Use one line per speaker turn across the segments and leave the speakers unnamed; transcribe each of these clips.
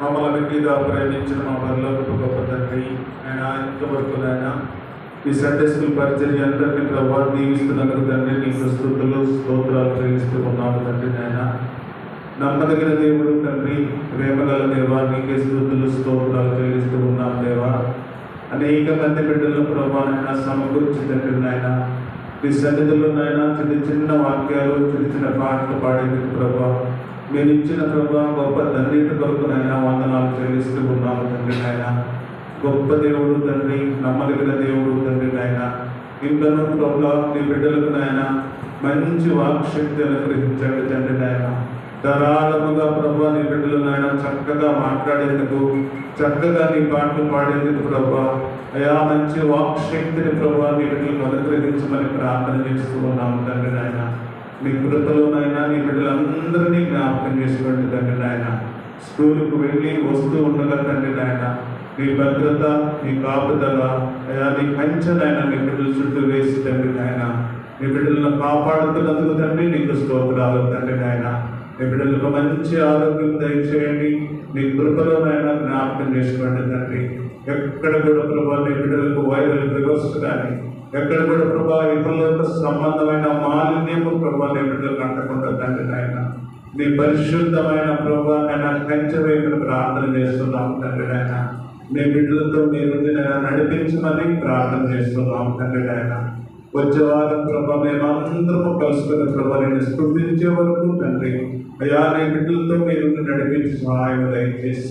మమ్మల్ని మీద ప్రేమించిన మా బరిలోకి గొప్ప తండ్రి ఆయన ఇంతవరకు నాయన ఈ సండే స్కూల్ పరిచర్య అందరినీ ప్రభావ దీవిస్తున్నందుకు తండ్రి నీ ప్రస్తుతులు స్తోత్రాలు ప్రేమిస్తూ ఉన్నాము తండ్రి నాయన. నమ్మదగిన దేవుడు తండ్రి ప్రేమగల దేవా నీకే స్థుతులు స్తోత్రాలు చెల్లిస్తూ ఉన్నాం దేవా. అనేక మంది బిడ్డలు ప్రభావైనా సమకూర్చి తండ్రి నాయన. మీ సన్నిధిలో నాయన చిన్న చిన్న వాక్యాలు చిన్న చిన్న పాటలు పాడేందుకు ప్రభావం మీరు ఇచ్చిన ప్రభా గొప్ప ధన్యత కొరకు నాయన వందనాలు చెల్లిస్తూ ఉన్నాము తండ్రి నాయన. గొప్ప దేవుడు తండ్రి నమ్మదగిన దేవుడు తండ్రి నాయన. ఇంకనూ ప్రభా మీ బిడ్డలకు నాయన మంచి వాక్శక్తి అనుగ్రహించండి తండ్రి నాయన. ధారాళముగా ప్రభా నీ బిడ్డలు నాయన చక్కగా మాట్లాడేందుకు చక్కగా నీ పాటలు పాడేందుకు ప్రభా. అయా మంచి వాక్శక్తిని ప్రభా నీ బిడ్డలకు అనుగ్రహించమని ప్రార్థన చేస్తూ ఉన్నాము తండ్రి నాయన. మీ కృపలోనైనా నీ బిడ్డలందరినీ జ్ఞాపకం చేసుకోండి తండ్రి నాయన. స్కూల్కు వెళ్ళి వస్తూ ఉండగా తండ్రి నాయన మీ భద్రత నీ కాపుదల అయ్యా నీ కంచెనైనా మీ బిడ్డల చుట్టూ వేసి తండ్రి నాయన. మీ బిడ్డలను కాపాడుతున్నందుకు తండ్రి నీకు స్తోత్రాలు తండ్రి నాయన. మీ బిడ్డలకు మంచి ఆరోగ్యం దయచేయండి. నీ కృపలోనైనా జ్ఞాపకం చేసుకోండి తండ్రి. ఎక్కడ కూడా ప్రభా నీ బిడ్డలకు వైరల్ కానీ ఎక్కడ కూడా ప్రభా ఇతరులతో సంబంధమైన మాలిన్యము ప్రభా నీ బిడ్డలకు అంటకుండా తండ్రి నాయన మీ పరిశుద్ధమైన ప్రభా ఆయన కంచెవైపును ప్రార్థన చేస్తున్నాం తండ్రి నాయన. మీ బిడ్డలతో మీరు నడిపించమని ప్రార్థన చేస్తున్నాం తండ్రి నాయన. వచ్చే వారం ప్రభా మేమందరము కలుసుకున్న ప్రభా నేను స్పృతించే వరకు తండ్రి అయ్యా నీ బిడ్డలతో మీరు నడిపించి సహాయం దయచేసి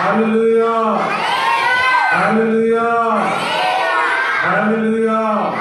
할렐루야. 할렐루야. 할렐루야.